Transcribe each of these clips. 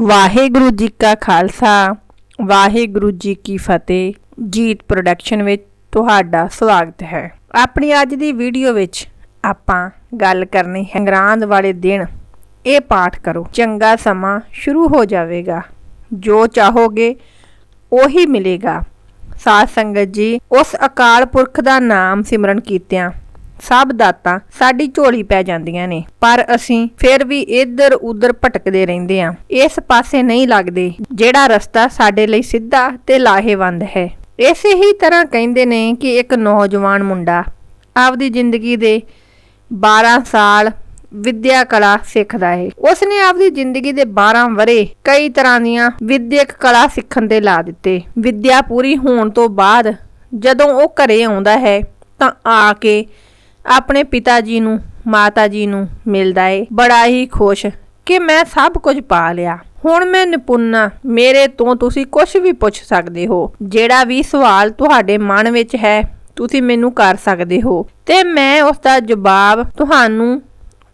ਵਾਹਿਗੁਰੂ ਜੀ ਕਾ ਖਾਲਸਾ, ਵਾਹਿਗੁਰੂ ਜੀ ਕੀ ਫਤਿਹ। ਜੀਤ ਪ੍ਰੋਡਕਸ਼ਨ ਵਿੱਚ ਤੁਹਾਡਾ ਸਵਾਗਤ ਹੈ। ਆਪਣੀ ਅੱਜ ਦੀ ਵੀਡੀਓ ਵਿੱਚ ਆਪਾਂ ਗੱਲ ਕਰਨੀ ਹੈ। ਸੰਗਰਾਂਦ ਵਾਲੇ ਦਿਨ ਇਹ ਪਾਠ ਕਰੋ। ਚੰਗਾ ਸਮਾਂ ਸ਼ੁਰੂ ਹੋ ਜਾਵੇਗਾ। ਜੋ ਚਾਹੋਗੇ ਉਹੀ ਮਿਲੇਗਾ। ਸਾਧ ਸੰਗਤ ਜੀ, ਉਸ ਅਕਾਲ ਪੁਰਖ ਦਾ ਨਾਮ ਸਿਮਰਨ ਕੀਤਿਆਂ ਸਭ ਦਾਤਾਂ ਸਾਡੀ ਝੋਲੀ ਪੈ ਜਾਂਦੀਆਂ ਨੇ। ਪਰ ਅਸੀਂ ਫਿਰ ਵੀ ਇੱਧਰ ਉੱਧਰ ਭਟਕਦੇ ਰਹਿੰਦੇ ਆਂ। ਇਸ ਪਾਸੇ ਨਹੀਂ ਲੱਗਦੇ, ਜਿਹੜਾ ਰਸਤਾ ਸਾਡੇ ਲਈ ਸਿੱਧਾ ਤੇ ਲਾਹੇਵੰਦ ਹੈ। ਇਸੇ ਹੀ ਤਰ੍ਹਾਂ ਕਹਿੰਦੇ ਨੇ ਕਿ ਇੱਕ ਨੌਜਵਾਨ ਮੁੰਡਾ ਆਪਦੀ ਜ਼ਿੰਦਗੀ ਦੇ 12 ਸਾਲ ਵਿਦਿਆ ਕਲਾ ਸਿੱਖਦਾ ਹੈ ਉਸਨੇ ਆਪਦੀ ਜ਼ਿੰਦਗੀ ਦੇ 12 ਵਰੇ ਕਈ ਤਰ੍ਹਾਂ ਦੀਆਂ ਵਿਦਿਅਕ ਕਲਾ ਸਿੱਖਣ ਦੇ ਲਾ ਦਿੱਤੇ। ਵਿਦਿਆ ਪੂਰੀ ਹੋਣ ਤੋਂ ਬਾਅਦ ਜਦੋਂ ਉਹ ਘਰੇ ਆਉਂਦਾ ਹੈ ਤਾਂ ਆ ਕੇ ਆਪਣੇ ਪਿਤਾ ਜੀ ਨੂੰ, ਮਾਤਾ ਜੀ ਨੂੰ ਮਿਲਦਾ ਏ। ਬੜਾ ਹੀ ਖੁਸ਼ ਕਿ ਮੈਂ ਸਭ ਕੁਝ ਪਾ ਲਿਆ। ਹੁਣ ਮੈਂ ਨਿਪੁੰਨਾ, ਮੇਰੇ ਤੋਂ ਤੁਸੀਂ ਕੁਝ ਵੀ ਪੁੱਛ ਸਕਦੇ ਹੋ। ਜਿਹੜਾ ਵੀ ਸਵਾਲ ਤੁਹਾਡੇ ਮਨ ਵਿੱਚ ਹੈ, ਤੁਸੀਂ ਮੈਨੂੰ ਕਰ ਸਕਦੇ ਹੋ। ਤੇ ਮੈਂ ਉਸ ਦਾ ਜਵਾਬ ਤੁਹਾਨੂੰ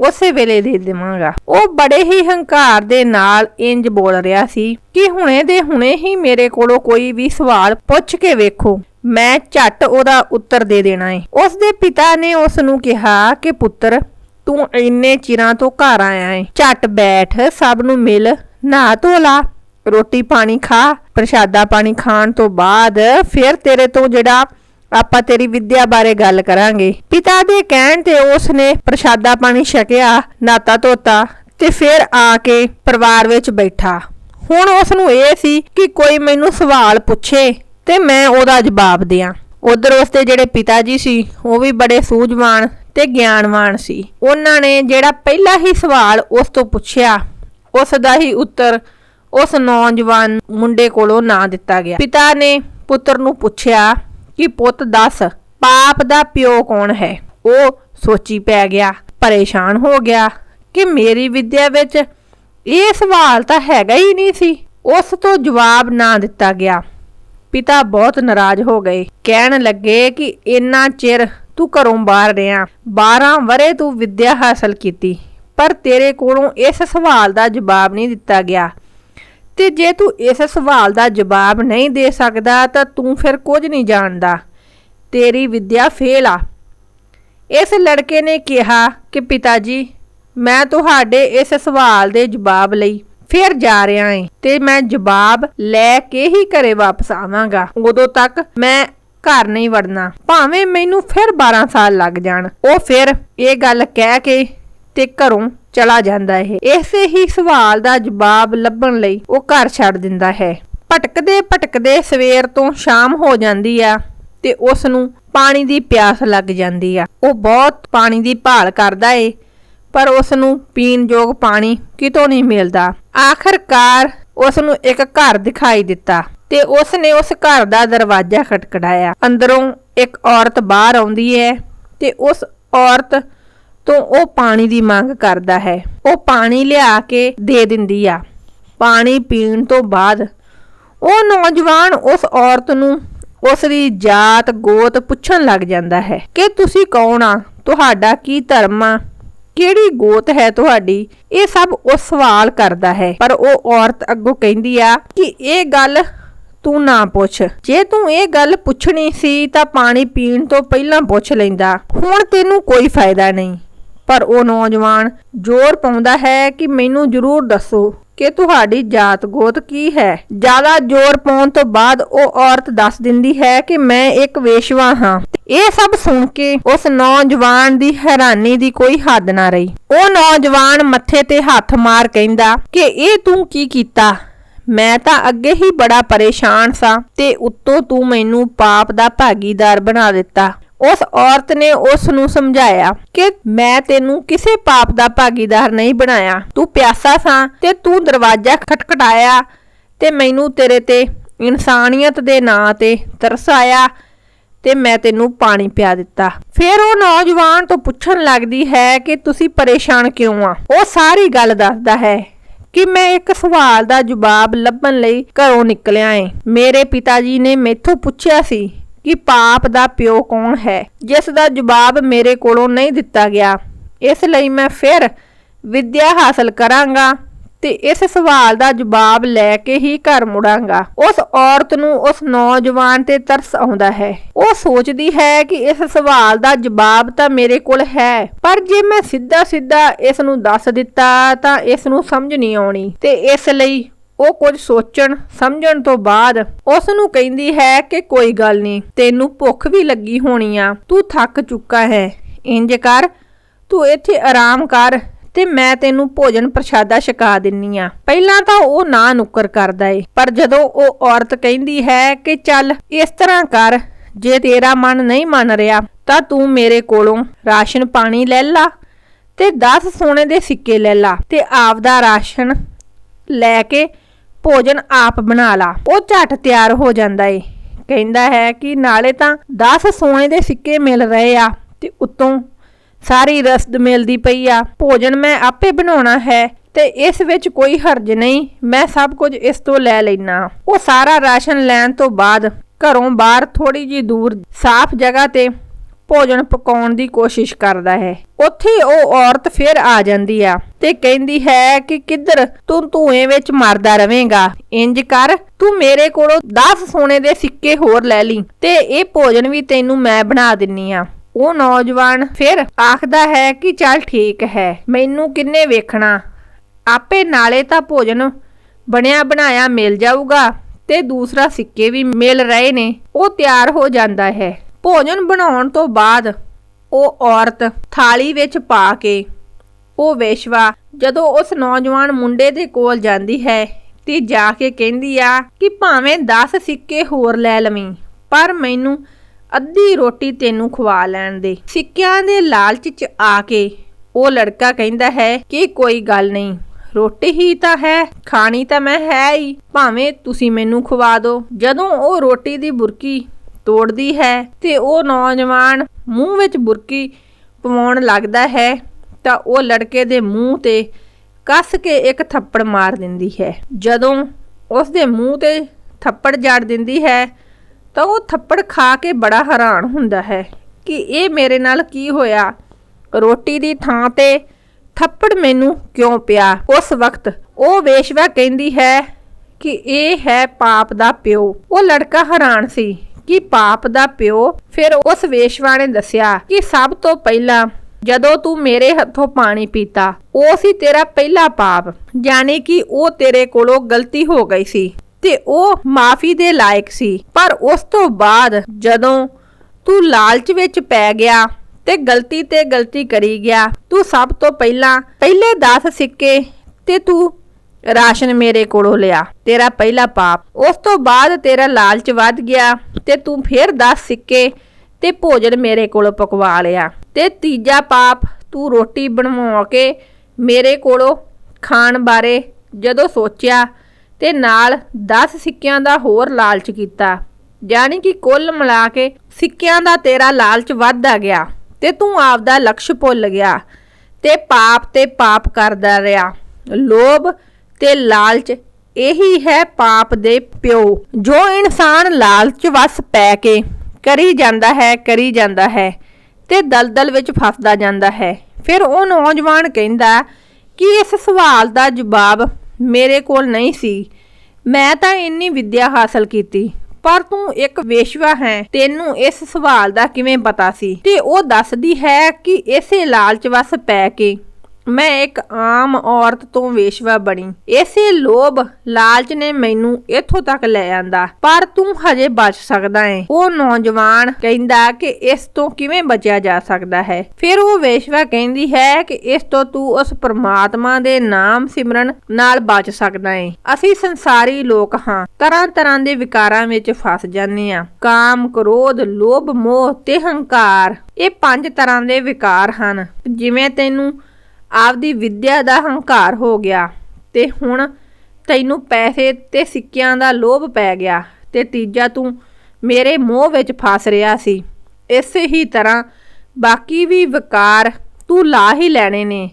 ਉਸੇ ਵੇਲੇ ਦੇ ਦੇਵਾਂਗਾ। ਉਹ ਬੜੇ ਹੀ ਹੰਕਾਰ ਦੇ ਨਾਲ ਇੰਜ ਬੋਲ ਰਿਹਾ ਸੀ ਕਿ ਹੁਣੇ ਦੇ ਹੁਣੇ ਹੀ ਮੇਰੇ ਕੋਲੋਂ ਕੋਈ ਵੀ ਸਵਾਲ ਪੁੱਛ ਕੇ ਵੇਖੋ। ਮੈਂ ਝੱਟ ਉਹਦਾ ਉੱਤਰ ਦੇ ਦੇਣਾ ਏ। ਉਸ ਦੇ ਪਿਤਾ ਨੇ ਉਸ ਨੂੰ ਕਿਹਾ ਕਿ, ਪੁੱਤਰ, ਤੂੰ ਇੰਨੇ ਚਿਰਾਂ ਤੋਂ ਘਰ ਆਇਆ ਏ। ਝੱਟ ਬੈਠ, ਸਭ ਨੂੰ ਮਿਲ। ਨਹਾ ਧੋ ਲਾ, ਰੋਟੀ ਪਾਣੀ ਖਾ, ਪ੍ਰਸ਼ਾਦਾ ਪਾਣੀ ਖਾਣ ਤੋਂ ਬਾਅਦ ਫਿਰ ਤੇਰੇ ਤੋਂ ਜਿਹੜਾ ਆਪਾਂ ਤੇਰੀ ਵਿੱਦਿਆ ਬਾਰੇ ਗੱਲ ਕਰਾਂਗੇ। ਪਿਤਾ ਦੇ ਕਹਿਣ ਤੇ ਉਸ ਨੇ ਪ੍ਰਸ਼ਾਦਾ ਪਾਣੀ ਛਕਿਆ, ਨਾਤਾ ਧੋਤਾ ਤੇ ਫਿਰ ਆ ਕੇ ਪਰਿਵਾਰ ਵਿੱਚ ਬੈਠਾ। ਹੁਣ ਉਸ ਨੂੰ ਇਹ ਸੀ ਕਿ ਕੋਈ ਮੈਨੂੰ ਸਵਾਲ ਪੁੱਛੇ। ਤੇ ਮੈਂ ਉਹਦਾ ਜਵਾਬ ਦਿਆਂ। ਉਧਰ ਉਸਦੇ ਜਿਹੜੇ ਪਿਤਾ ਜੀ ਸੀ, ਉਹ ਵੀ ਬੜੇ ਸੂਝਵਾਨ ਤੇ ਗਿਆਨਵਾਨ ਸੀ। ਉਹਨਾਂ ਨੇ ਜਿਹੜਾ ਪਹਿਲਾ ਹੀ ਸਵਾਲ ਉਸ ਤੋਂ ਪੁੱਛਿਆ ਉਸ ਦਾ ਹੀ ਉੱਤਰ ਉਸ ਨੌਜਵਾਨ ਮੁੰਡੇ ਕੋਲੋਂ ਨਾ ਦਿੱਤਾ ਗਿਆ। ਪਿਤਾ ਨੇ ਪੁੱਤਰ ਨੂੰ ਪੁੱਛਿਆ ਕਿ, ਪੁੱਤ, ਦੱਸ, ਪਾਪ ਦਾ ਪਿਓ ਕੌਣ ਹੈ? ਉਹ ਸੋਚੀ ਪੈ ਗਿਆ, ਪਰੇਸ਼ਾਨ ਹੋ ਗਿਆ ਕਿ ਮੇਰੀ ਵਿਦਿਆ ਵਿੱਚ ਇਹ ਸਵਾਲ ਤਾਂ ਹੈਗਾ ਹੀ ਨਹੀਂ ਸੀ। ਉਸ ਤੋਂ ਜਵਾਬ ਨਾ ਦਿੱਤਾ ਗਿਆ। ਪਿਤਾ ਬਹੁਤ ਨਾਰਾਜ਼ ਹੋ ਗਏ। ਕਹਿਣ ਲੱਗੇ ਕਿ ਇੰਨਾ ਚਿਰ ਤੂੰ ਘਰੋਂ ਬਾਹਰ ਰਿਹਾ 12 ਵਰੇ ਤੂੰ ਵਿੱਦਿਆ ਹਾਸਲ ਕੀਤੀ, ਪਰ ਤੇਰੇ ਕੋਲੋਂ ਇਸ ਸਵਾਲ ਦਾ ਜਵਾਬ ਨਹੀਂ ਦਿੱਤਾ ਗਿਆ। ਤੇ ਜੇ ਤੂੰ ਇਸ ਸਵਾਲ ਦਾ ਜਵਾਬ ਨਹੀਂ ਦੇ ਸਕਦਾ, ਤਾਂ ਤੂੰ ਫਿਰ ਕੁਝ ਨਹੀਂ ਜਾਣਦਾ। ਤੇਰੀ ਵਿੱਦਿਆ ਫੇਲ ਆ। ਇਸ ਲੜਕੇ ਨੇ ਕਿਹਾ ਕਿ, ਪਿਤਾ ਜੀ, ਮੈਂ ਤੁਹਾਡੇ ਇਸ ਸਵਾਲ ਦੇ ਜਵਾਬ ਲਈ ਫਿਰ ਜਾ ਰਿਹਾ ਏ ਤੇ ਮੈਂ ਜਵਾਬ ਲੈ ਕੇ ਹੀ ਘਰੇ ਵਾਪਸ ਆਵਾਂਗਾ। ਉਦੋਂ ਤੱਕ ਮੈਂ ਘਰ ਨਹੀਂ ਵੜਨਾ। ਭਾਵੇਂ ਮੈਨੂੰ ਫਿਰ 12 ਸਾਲ ਲੱਗ ਜਾਣ। ਉਹ ਫਿਰ ਇਹ ਗੱਲ ਕਹਿ ਕੇ ਤੇ ਘਰੋਂ ਚਲਾ ਜਾਂਦਾ ਹੈ ਇਸੇ ਹੀ ਸਵਾਲ ਦਾ ਜਵਾਬ ਲੱਭਣ ਲਈ ਉਹ ਘਰ ਛੱਡ ਦਿੰਦਾ ਹੈ। ਭਟਕਦੇ ਭਟਕਦੇ ਸਵੇਰ ਤੋਂ ਸ਼ਾਮ ਹੋ ਜਾਂਦੀ ਆ ਤੇ ਉਸ ਨੂੰ ਪਾਣੀ ਦੀ ਪਿਆਸ ਲੱਗ ਜਾਂਦੀ ਆ। ਉਹ ਬਹੁਤ ਪਾਣੀ ਦੀ ਭਾਲ ਕਰਦਾ ਏ ਪਰ ਉਸ ਨੂੰ ਪੀਣ ਯੋਗ ਪਾਣੀ ਕਿਤੋਂ ਨਹੀਂ ਮਿਲਦਾ। ਆਖਰਕਾਰ ਉਸ ਨੂੰ ਇੱਕ ਘਰ ਦਿਖਾਈ ਦਿੱਤਾ ਤੇ ਉਸ ਨੇ ਉਸ ਘਰ ਦਾ ਦਰਵਾਜ਼ਾ ਖਟਖੜਾਇਆ ਅੰਦਰੋਂ ਇੱਕ ਔਰਤ ਬਾਹਰ ਆਉਂਦੀ ਹੈ ਤੇ ਉਸ ਔਰਤ ਤੋਂ ਉਹ ਪਾਣੀ ਦੀ ਮੰਗ ਕਰਦਾ ਹੈ। ਉਹ ਪਾਣੀ ਲਿਆ ਕੇ ਦੇ ਦਿੰਦੀ ਆ। ਪਾਣੀ ਪੀਣ ਤੋਂ ਬਾਅਦ ਉਹ ਨੌਜਵਾਨ ਉਸ ਔਰਤ ਨੂੰ ਉਸ ਦੀ ਜਾਤ ਗੋਤ ਪੁੱਛਣ ਲੱਗ ਜਾਂਦਾ ਹੈ ਕਿ ਤੁਸੀਂ ਕੌਣ ਆ? ਤੁਹਾਡਾ ਕੀ ਧਰਮ ਆ? ਕਿਹੜੀ ਗੋਤ ਹੈ ਤੁਹਾਡੀ? ਇਹ ਸਭ ਉਹ ਸਵਾਲ ਕਰਦਾ ਹੈ। ਪਰ ਉਹ ਔਰਤ ਅੱਗੋਂ ਕਹਿੰਦੀ ਆ ਕਿ ਇਹ ਗੱਲ ਤੂੰ ਨਾ ਪੁੱਛ। ਜੇ ਤੂੰ ਇਹ ਗੱਲ ਪੁੱਛਣੀ ਸੀ ਤਾਂ ਪਾਣੀ ਪੀਣ ਤੋਂ ਪਹਿਲਾਂ ਪੁੱਛ ਲੈਂਦਾ। ਹੁਣ ਤੈਨੂੰ ਕੋਈ ਫਾਇਦਾ ਨਹੀਂ। ਪਰ ਉਹ ਨੌਜਵਾਨ ਜ਼ੋਰ ਪਾਉਂਦਾ ਹੈ ਕਿ ਮੈਨੂੰ ਜ਼ਰੂਰ ਦੱਸੋ। ਕਿ ਤੁਹਾਡੀ ਜਾਤ ਗੋਤ ਕੀ ਹੈ? ਜ਼ਿਆਦਾ ਜ਼ੋਰ ਪਾਉਣ ਤੋਂ ਬਾਅਦ ਉਹ ਔਰਤ ਦੱਸ ਦਿੰਦੀ ਹੈ ਕਿ ਮੈਂ ਇੱਕ ਵੇਸ਼ਵਾ ਹਾਂ। ਇਹ ਸਭ ਸੁਣ ਕੇ ਉਸ ਨੌਜਵਾਨ ਦੀ ਹੈਰਾਨੀ ਦੀ ਕੋਈ ਹੱਦ ਨਾ ਰਹੀ। ਉਹ ਨੌਜਵਾਨ ਮੱਥੇ ਤੇ ਹੱਥ ਮਾਰ ਕਹਿੰਦਾ, ਕਿ ਇਹ ਤੂੰ ਕੀ ਕੀਤਾ? ਮੈਂ ਤਾਂ ਅੱਗੇ ਹੀ ਬੜਾ ਪਰੇਸ਼ਾਨ ਸਾਂ ਤੇ ਉੱਤੋਂ ਤੂੰ ਮੈਨੂੰ ਪਾਪ ਦਾ ਭਾਗੀਦਾਰ ਬਣਾ ਦਿੱਤਾ। ਉਸ ਔਰਤ ਨੇ ਉਸ ਨੂੰ ਸਮਝਾਇਆ ਕਿ ਮੈਂ ਤੈਨੂੰ ਕਿਸੇ ਪਾਪ ਦਾ ਭਾਗੀਦਾਰ ਨਹੀਂ ਬਣਾਇਆ। ਤੂੰ ਪਿਆਸਾ ਸਾਂ ਤੇ ਤੂੰ ਦਰਵਾਜ਼ਾ ਖਟਖਟਾਇਆ ਤੇ ਮੈਨੂੰ ਤੇਰੇ ਤੇ ਇਨਸਾਨੀਅਤ ਦੇ ਨਾਂ ਤੇ ਤਰਸ ਆਇਆ ਤੇ ਮੈਂ ਤੈਨੂੰ ਪਾਣੀ ਪਿਆ ਦਿੱਤਾ। ਫਿਰ ਉਹ ਨੌਜਵਾਨ ਤੋਂ ਪੁੱਛਣ ਲੱਗਦੀ ਹੈ ਕਿ ਤੁਸੀਂ ਪਰੇਸ਼ਾਨ ਕਿਉਂ ਆ? ਉਹ ਸਾਰੀ ਗੱਲ ਦੱਸਦਾ ਹੈ ਕਿ ਮੈਂ ਇੱਕ ਸਵਾਲ ਦਾ ਜਵਾਬ ਲੱਭਣ ਲਈ ਘਰੋਂ ਨਿਕਲਿਆ ਏ। ਮੇਰੇ ਪਿਤਾ ਜੀ ਨੇ ਮੈਥੋਂ ਪੁੱਛਿਆ ਸੀ ਕਿ ਪਾਪ ਦਾ ਪਿਓ ਕੌਣ ਹੈ? ਜਿਸ ਦਾ ਜਵਾਬ ਮੇਰੇ ਕੋਲੋਂ ਨਹੀਂ ਦਿੱਤਾ ਗਿਆ। ਇਸ ਲਈ ਮੈਂ ਫਿਰ ਵਿੱਦਿਆ ਹਾਸਲ ਕਰਾਂਗਾ ਤੇ ਇਸ ਸਵਾਲ ਦਾ ਜਵਾਬ ਲੈ ਕੇ ਹੀ ਘਰ ਮੁੜਾਂਗਾ। ਉਸ ਔਰਤ ਨੂੰ ਉਸ ਨੌਜਵਾਨ ਤੇ ਤਰਸ ਆਉਂਦਾ ਹੈ। ਉਹ ਸੋਚਦੀ ਹੈ ਕਿ ਇਸ ਸਵਾਲ ਦਾ ਜਵਾਬ ਤਾਂ ਮੇਰੇ ਕੋਲ ਹੈ, ਪਰ ਜੇ ਮੈਂ ਸਿੱਧਾ ਸਿੱਧਾ ਇਸ ਨੂੰ ਦੱਸ ਦਿੱਤਾ ਤਾਂ ਇਸ ਨੂੰ ਸਮਝ ਨਹੀਂ ਆਉਣੀ ਤੇ ਇਸ ਲਈ ਉਹ ਕੁਝ ਸੋਚਣ, ਸਮਝਣ ਤੋਂ ਬਾਅਦ ਉਸ ਨੂੰ ਕਹਿੰਦੀ ਹੈ ਕਿ ਕੋਈ ਗੱਲ ਨਹੀਂ, ਤੈਨੂੰ ਭੁੱਖ ਵੀ ਲੱਗੀ ਹੋਣੀ ਆ, ਤੂੰ ਥੱਕ ਚੁੱਕਾ ਹੈ। ਇੰਜ ਕਰ, ਤੂੰ ਇੱਥੇ ਆਰਾਮ ਕਰ ਤੇ ਮੈਂ ਤੈਨੂੰ ਭੋਜਨ ਪ੍ਰਸ਼ਾਦਾ ਛਕਾ ਦਿੰਨੀ ਆ। ਪਹਿਲਾਂ ਤਾਂ ਉਹ ਨਾ ਨੁੱਕਰ ਕਰਦਾ ਏ, ਪਰ ਜਦੋਂ ਉਹ ਔਰਤ ਕਹਿੰਦੀ ਹੈ ਕਿ ਚੱਲ ਇਸ ਤਰ੍ਹਾਂ ਕਰ, ਜੇ ਤੇਰਾ ਮਨ ਨਹੀਂ ਮੰਨ ਰਿਹਾ, ਤਾਂ ਤੂੰ ਮੇਰੇ ਕੋਲੋਂ ਰਾਸ਼ਨ ਪਾਣੀ ਲੈ ਲਾ ਤੇ 10 ਸੋਨੇ ਦੇ ਸਿੱਕੇ ਲੈ ਲਾ ਤੇ ਆਪਦਾ ਰਾਸ਼ਨ ਲੈ ਕੇ ਭੋਜਨ ਆਪ ਬਣਾ ਲਾ। ਉਹ ਝਟ ਤਿਆਰ ਹੋ ਜਾਂਦਾ ਏ। ਕਹਿੰਦਾ ਹੈ ਕਿ ਨਾਲੇ ਤਾਂ 10 ਸੋਨੇ ਦੇ ਸਿੱਕੇ ਮਿਲ ਰਹੇ ਆ ਤੇ ਉੱਤੋਂ ਸਾਰੀ ਰਸਦ ਮਿਲਦੀ ਪਈ ਆ। ਭੋਜਨ ਮੈਂ ਆਪੇ ਬਣਾਉਣਾ ਹੈ ਤੇ ਇਸ ਵਿੱਚ ਕੋਈ ਹਰਜ ਨਹੀਂ। ਮੈਂ ਸਭ ਕੁਝ ਇਸ ਤੋਂ ਲੈ ਲੈਣਾ ਉਹ ਸਾਰਾ ਰਾਸ਼ਨ ਲੈਣ ਤੋਂ ਬਾਅਦ ਘਰੋਂ ਬਾਹਰ ਥੋੜੀ ਜੀ ਦੂਰ ਸਾਫ਼ ਜਗ੍ਹਾ ਤੇ ਭੋਜਨ ਪਕਾਉਣ ਦੀ ਕੋਸ਼ਿਸ਼ ਕਰਦਾ ਹੈ। ਉੱਥੇ ਉਹ ਔਰਤ ਫਿਰ ਆ ਜਾਂਦੀ ਆ ਤੇ ਕਹਿੰਦੀ ਹੈ ਕਿ ਕਿੱਧਰ ਤੂੰ ਧੂਏ ਵਿੱਚ ਮਰਦਾ ਰਵੇਂਗਾ। ਇੰਜ ਕਰ, ਤੂੰ ਮੇਰੇ ਕੋਲੋਂ 10 ਸੋਨੇ ਦੇ ਸਿੱਕੇ ਹੋਰ ਲੈ ਲਈ ਤੇ ਇਹ ਭੋਜਨ ਵੀ ਤੈਨੂੰ ਮੈਂ ਬਣਾ ਦਿੰਨੀ ਆ। ਉਹ ਨੌਜਵਾਨ ਫਿਰ ਆਖਦਾ ਹੈ ਕਿ ਚੱਲ ਠੀਕ ਹੈ, ਮੈਨੂੰ ਕਿੰਨੇ ਵੇਖਣਾ। ਆਪੇ ਨਾਲੇ ਤਾਂ ਭੋਜਨ ਬਣਿਆ ਬਣਾਇਆ ਮਿਲ ਜਾਊਗਾ ਤੇ ਦੂਸਰਾ ਸਿੱਕੇ ਵੀ ਮਿਲ ਰਹੇ ਨੇ, ਉਹ ਤਿਆਰ ਹੋ ਜਾਂਦਾ ਹੈ। ਭੋਜਨ ਬਣਾਉਣ ਤੋਂ ਬਾਅਦ ਉਹ ਔਰਤ ਥਾਲੀ ਵਿੱਚ ਪਾ ਕੇ, ਉਹ ਵੇਸ਼ਵਾ ਜਦੋਂ ਉਸ ਨੌਜਵਾਨ ਮੁੰਡੇ ਦੇ ਕੋਲ ਜਾਂਦੀ ਹੈ ਤੇ ਜਾ ਕੇ ਕਹਿੰਦੀ ਆ ਕਿ ਭਾਵੇਂ 10 ਸਿੱਕੇ ਹੋਰ ਲੈ ਲਵੀਂ, ਪਰ ਮੈਨੂੰ ਅੱਧੀ ਰੋਟੀ ਤੈਨੂੰ ਖਵਾ ਲੈਣ ਦੇ। ਸਿੱਕਿਆਂ ਦੇ ਲਾਲਚ 'ਚ ਆ ਕੇ ਉਹ ਲੜਕਾ ਕਹਿੰਦਾ ਹੈ ਕਿ ਕੋਈ ਗੱਲ ਨਹੀਂ, ਰੋਟੀ ਹੀ ਤਾਂ ਹੈ, ਖਾਣੀ ਤਾਂ ਮੈਂ ਹੈ ਹੀ, ਭਾਵੇਂ ਤੁਸੀਂ ਮੈਨੂੰ ਖਵਾ ਦਿਓ ਜਦੋਂ ਉਹ ਰੋਟੀ ਦੀ ਬੁਰਕੀ ਤੋੜਦੀ ਹੈ ਤੇ ਉਹ ਨੌਜਵਾਨ ਮੂੰਹ ਵਿੱਚ ਬੁਰਕੀ ਪਵਾਉਣ ਲੱਗਦਾ ਹੈ, ਤਾਂ ਉਹ ਲੜਕੇ ਦੇ ਮੂੰਹ ਤੇ ਕੱਸ ਕੇ ਇੱਕ ਥੱਪੜ ਮਾਰ ਦਿੰਦੀ ਹੈ। ਜਦੋਂ ਉਸ ਦੇ ਮੂੰਹ ਤੇ ਥੱਪੜ ਜੜ ਦਿੰਦੀ ਹੈ, ਤਾਂ ਉਹ ਥੱਪੜ ਖਾ ਕੇ ਬੜਾ ਹੈਰਾਨ ਹੁੰਦਾ ਹੈ ਕਿ ਇਹ ਮੇਰੇ ਨਾਲ ਕੀ ਹੋਇਆ? ਰੋਟੀ ਦੀ ਥਾਂ ਤੇ ਥੱਪੜ ਮੈਨੂੰ ਕਿਉਂ ਪਿਆ? ਉਸ ਵਕਤ ਉਹ ਵੇਸ਼ਵਾ ਕਹਿੰਦੀ ਹੈ ਕਿ ਇਹ ਹੈ ਪਾਪ ਦਾ ਪਿਓ। ਉਹ ਲੜਕਾ ਹੈਰਾਨ ਸੀ ਕਿ ਪਾਪ ਦਾ ਪਿਓ ਫਿਰ ਉਸ ਵੇਸ਼ਵਾ ਨੇ ਦੱਸਿਆ ਕਿ ਸਭ ਤੋਂ ਪਹਿਲਾਂ ਜਦੋਂ ਤੂੰ ਮੇਰੇ ਹੱਥੋਂ ਪਾਣੀ ਪੀਤਾ, ਉਹ ਸੀ ਤੇਰਾ ਪਹਿਲਾ ਪਾਪ ਯਾਨੀ ਕਿ ਉਹ ਤੇਰੇ ਕੋਲੋਂ ਗਲਤੀ ਹੋ ਗਈ ਸੀ ਤੇ ਉਹ ਮਾਫੀ ਦੇ ਲਾਇਕ ਸੀ। ਪਰ ਉਸ ਤੋਂ ਬਾਅਦ ਜਦੋਂ ਤੂੰ ਲਾਲਚ ਵਿੱਚ ਪੈ ਗਿਆ ਤੇ ਗਲਤੀ ਤੇ ਗਲਤੀ ਕਰੀ ਗਿਆ, ਤੂੰ ਸਭ ਤੋਂ ਪਹਿਲਾਂ ਪਹਿਲੇ 10 ਸਿੱਕੇ ਤੇ ਤੂੰ ਰਾਸ਼ਨ ਮੇਰੇ ਕੋਲੋਂ ਲਿਆ, ਤੇਰਾ ਪਹਿਲਾ ਪਾਪ। ਉਸ ਤੋਂ ਬਾਅਦ ਤੇਰਾ ਲਾਲਚ ਵੱਧ ਗਿਆ। ਤੇ ਤੂੰ ਫਿਰ 10 ਸਿੱਕੇ ਤੇ ਭੋਜਨ ਮੇਰੇ ਕੋਲੋਂ ਪਕਵਾ ਲਿਆ। ਤੇ ਤੀਜਾ ਪਾਪ, ਤੂੰ ਰੋਟੀ ਬਣਵਾ ਕੇ ਮੇਰੇ ਕੋਲੋਂ ਖਾਣ ਬਾਰੇ ਜਦੋਂ ਸੋਚਿਆ ਤੇ ਨਾਲ 10 ਸਿੱਕਿਆਂ ਦਾ ਹੋਰ ਲਾਲਚ ਕੀਤਾ। ਯਾਨੀ ਕਿ ਕੁੱਲ ਮਿਲਾ ਕੇ ਸਿੱਕਿਆਂ ਦਾ ਤੇਰਾ ਲਾਲਚ ਵੱਧਦਾ ਗਿਆ ਤੇ ਤੂੰ ਆਪਦਾ ਲਕਸ਼ ਭੁੱਲ ਗਿਆ ਤੇ ਪਾਪ ਤੇ ਪਾਪ ਕਰਦਾ ਰਿਹਾ। ਲੋਭ ਤੇ ਲਾਲਚ ਇਹੀ ਹੈ ਪਾਪ ਦੇ ਪਿਓ। ਜੋ ਇਨਸਾਨ ਲਾਲਚ ਵਸ ਪੈ ਕੇ ਕਰੀ ਜਾਂਦਾ ਹੈ, ਕਰੀ ਜਾਂਦਾ ਹੈ ਤੇ ਦਲਦਲ ਵਿੱਚ ਫਸਦਾ ਜਾਂਦਾ ਹੈ। ਫਿਰ ਉਹ ਨੌਜਵਾਨ ਕਹਿੰਦਾ, ਕਿ ਇਸ ਸਵਾਲ ਦਾ ਜਵਾਬ ਮੇਰੇ ਕੋਲ ਨਹੀਂ ਸੀ? ਮੈਂ ਤਾਂ ਇੰਨੀ ਵਿੱਦਿਆ ਹਾਸਲ ਕੀਤੀ, ਪਰ ਤੂੰ ਇੱਕ ਵੇਸ਼ਵਾ ਹੈ। ਤੈਨੂੰ ਇਸ ਸਵਾਲ ਦਾ ਕਿਵੇਂ ਪਤਾ ਸੀ? ਤੇ ਉਹ ਦੱਸਦੀ ਹੈ ਕਿ ਇਸੇ ਲਾਲਚ ਵਸ ਪੈ ਕੇ ਮੈਂ ਇੱਕ ਆਮ ਔਰਤ ਤੋਂ ਵੇਸ਼ਵਾ ਬਣੀ। ਇਸੇ ਲੋਭ ਲਾਲਚ ਨੇ ਮੈਨੂੰ ਇੱਥੋਂ ਤੱਕ ਲੈ ਆਂਦਾ। ਪਰ ਤੂੰ ਹਜੇ ਬਚ ਸਕਦਾ ਏ। ਉਹ ਨੌਜਵਾਨ ਕਹਿੰਦਾ ਕਿ ਇਸ ਤੋਂ ਕਿਵੇਂ ਬਚਿਆ ਜਾ ਸਕਦਾ ਹੈ? ਫਿਰ ਉਹ ਵੇਸ਼ਵਾ ਕਹਿੰਦੀ ਹੈ ਕਿ ਇਸ ਤੋਂ ਤੂੰ ਉਸ ਪ੍ਰਮਾਤਮਾ ਦੇ ਨਾਮ ਸਿਮਰਨ ਨਾਲ ਬਚ ਸਕਦਾ ਏ। ਅਸੀਂ ਸੰਸਾਰੀ ਲੋਕ ਹਾਂ। ਤਰ੍ਹਾਂ ਤਰ੍ਹਾਂ ਦੇ ਵਿਕਾਰਾਂ ਵਿੱਚ ਫਸ ਜਾਂਦੇ ਆ। ਕਾਮ, ਕ੍ਰੋਧ, ਲੋਭ, ਮੋਹ ਤੇ ਹੰਕਾਰ ਇਹ ਪੰਜ ਤਰ੍ਹਾਂ ਦੇ ਵਿਕਾਰ ਹਨ। ਜਿਵੇਂ ਤੈਨੂੰ ਆਪਦੀ ਵਿੱਦਿਆ ਦਾ ਹੰਕਾਰ ਹੋ ਗਿਆ ਤੇ ਹੁਣ ਤੈਨੂੰ ਪੈਸੇ ਤੇ ਸਿੱਕਿਆਂ ਦਾ ਲੋਭ ਪੈ ਗਿਆ ਤੇ ਤੀਜਾ ਤੂੰ ਮੇਰੇ ਮੋਹ ਵਿੱਚ ਫਸ ਰਿਹਾ ਸੀ। ਇਸੇ ਹੀ ਤਰ੍ਹਾਂ ਬਾਕੀ ਵੀ ਵਿਕਾਰ ਤੂੰ ਲਾ ਹੀ ਲੈਣੇ ਨੇ।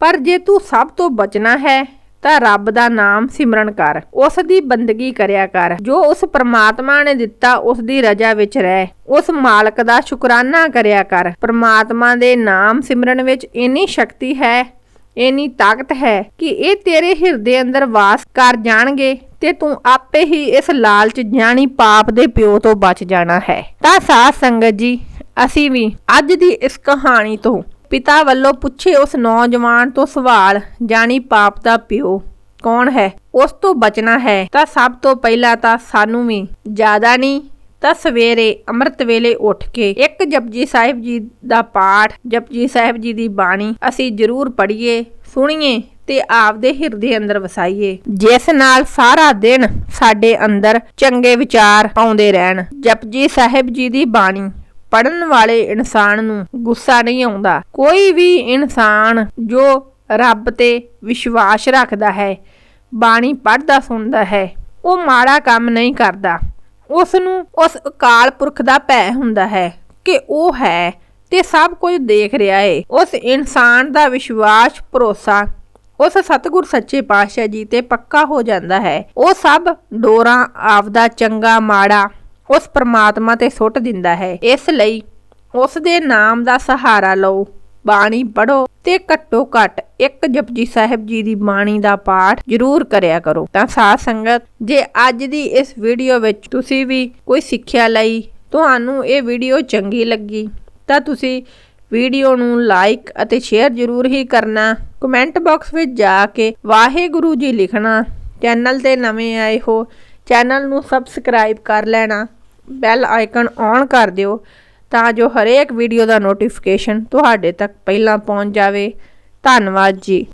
ਪਰ ਜੇ ਤੂੰ ਸਭ ਤੋਂ ਬਚਣਾ ਹੈ ਤਾਂ ਰੱਬ ਦਾ ਨਾਮ ਸਿਮਰਨ ਕਰ। ਉਸ ਦੀ ਬੰਦਗੀ ਕਰਿਆ ਕਰ। ਜੋ ਉਸ ਪ੍ਰਮਾਤਮਾ ਨੇ ਦਿੱਤਾ, ਉਸ ਦੀ ਰਜਾ ਵਿੱਚ ਰਹਿ। ਉਸ ਮਾਲਕ ਦਾ ਸ਼ੁਕਰਾਨਾ ਕਰਿਆ ਕਰ। ਪ੍ਰਮਾਤਮਾ ਦੇ ਨਾਮ ਸਿਮਰਨ ਵਿੱਚ ਇੰਨੀ ਸ਼ਕਤੀ ਹੈ, ਇੰਨੀ ਤਾਕਤ ਹੈ ਕਿ ਇਹ ਤੇਰੇ ਹਿਰਦੇ ਅੰਦਰ ਵਾਸ ਕਰ ਜਾਣਗੇ ਤੇ ਤੂੰ ਆਪੇ ਹੀ ਇਸ ਲਾਲਚ ਜਾਣੀ ਪਾਪ ਦੇ ਪਿਓ ਤੋਂ ਬਚ ਜਾਣਾ ਹੈ। ਤਾਂ ਸਾਧ ਸੰਗਤ ਜੀ, ਅਸੀਂ ਵੀ ਅੱਜ ਦੀ ਇਸ ਕਹਾਣੀ ਤੋਂ ਪਿਤਾ ਵੱਲੋਂ ਪੁੱਛੇ ਉਸ ਨੌਜਵਾਨ ਤੋਂ ਸਵਾਲ ਜਾਣੀ ਪਾਪ ਦਾ ਪਿਓ, ਕੌਣ ਹੈ? ਉਸ ਤੋਂ ਬਚਣਾ ਹੈ ਤਾਂ ਸਭ ਤੋਂ ਪਹਿਲਾਂ ਤਾਂ ਸਾਨੂੰ ਵੀ। ਜ਼ਿਆਦਾ ਨਹੀਂ ਤਾਂ ਸਵੇਰੇ, ਅੰਮ੍ਰਿਤ ਵੇਲੇ ਉੱਠ ਕੇ ਇੱਕ ਜਪਜੀ ਸਾਹਿਬ ਜੀ ਦਾ ਪਾਠ, ਜਪਜੀ ਸਾਹਿਬ ਜੀ ਦੀ ਬਾਣੀ ਅਸੀਂ ਜ਼ਰੂਰ ਪੜ੍ਹੀਏ, ਸੁਣੀਏ ਤੇ ਆਪਦੇ ਹਿਰਦੇ ਅੰਦਰ ਵਸਾਈਏ। ਜਿਸ ਨਾਲ ਸਾਰਾ ਦਿਨ ਸਾਡੇ ਅੰਦਰ ਚੰਗੇ ਵਿਚਾਰ ਆਉਂਦੇ ਰਹਿਣ। ਜਪਜੀ ਸਾਹਿਬ ਜੀ ਦੀ ਬਾਣੀ। ਪੜਨ ਵਾਲੇ ਇਨਸਾਨ ਨੂੰ ਗੁੱਸਾ ਨਹੀਂ ਆਉਂਦਾ। ਕੋਈ ਵੀ ਇਨਸਾਨ ਜੋ ਰੱਬ ਤੇ ਵਿਸ਼ਵਾਸ ਰੱਖਦਾ ਹੈ, ਬਾਣੀ ਪੜਦਾ ਸੁਣਦਾ ਹੈ, ਉਹ ਮਾੜਾ ਕੰਮ ਨਹੀਂ ਕਰਦਾ। ਉਸ ਨੂੰ ਉਸ ਅਕਾਲ ਪੁਰਖ ਦਾ ਭੈ ਹੁੰਦਾ ਹੈ ਕਿ ਉਹ ਹੈ ਤੇ ਸਭ ਕੁਝ ਦੇਖ ਰਿਹਾ ਏ। ਉਸ ਇਨਸਾਨ ਦਾ ਵਿਸ਼ਵਾਸ, ਭਰੋਸਾ, ਉਸ ਸਤਿਗੁਰ ਸੱਚੇ ਪਾਤਸ਼ਾਹ ਜੀ ਤੇ ਪੱਕਾ ਹੋ ਜਾਂਦਾ ਹੈ। ਉਹ ਸਭ ਡੋਰਾ ਆਪਦਾ ਚੰਗਾ, ਮਾੜਾ ਉਸ ਪਰਮਾਤਮਾ ਤੇ ਸੁੱਟ ਦਿੰਦਾ ਹੈ। ਇਸ ਲਈ ਉਸ ਦੇ ਨਾਮ ਦਾ ਸਹਾਰਾ ਲਓ, ਬਾਣੀ ਪੜੋ ਤੇ ਘੱਟੋ ਘੱਟ ਇੱਕ ਜਪਜੀ ਸਾਹਿਬ ਜੀ ਦੀ ਬਾਣੀ ਦਾ ਪਾਠ ਜ਼ਰੂਰ ਕਰਿਆ ਕਰੋ। ਤਾਂ ਸਾਧ ਸੰਗਤ, ਜੇ ਅੱਜ ਦੀ ਇਸ ਵੀਡੀਓ ਵਿੱਚ ਤੁਸੀਂ ਵੀ ਕੋਈ ਸਿੱਖਿਆ ਲਈ ਤੁਹਾਨੂੰ ਇਹ ਵੀਡੀਓ ਚੰਗੀ ਲੱਗੀ, ਤਾਂ ਤੁਸੀਂ ਵੀਡੀਓ ਨੂੰ ਲਾਈਕ ਅਤੇ ਸ਼ੇਅਰ ਜ਼ਰੂਰ ਹੀ ਕਰਨਾ। ਕਮੈਂਟ ਬਾਕਸ ਵਿੱਚ ਜਾ ਕੇ ਵਾਹਿਗੁਰੂ ਜੀ ਲਿਖਣਾ, ਚੈਨਲ ਤੇ ਨਵੇਂ ਆਏ ਹੋ, ਚੈਨਲ ਨੂੰ ਸਬਸਕ੍ਰਾਈਬ ਕਰ ਲੈਣਾ। ਬੈਲ ਆਈਕਨ ਔਨ ਕਰ ਦਿਓ ਤਾਂ ਜੋ ਹਰੇਕ ਵੀਡੀਓ ਦਾ ਨੋਟੀਫਿਕੇਸ਼ਨ ਤੁਹਾਡੇ ਤੱਕ ਪਹਿਲਾਂ ਪਹੁੰਚ ਜਾਵੇ। ਧੰਨਵਾਦ ਜੀ।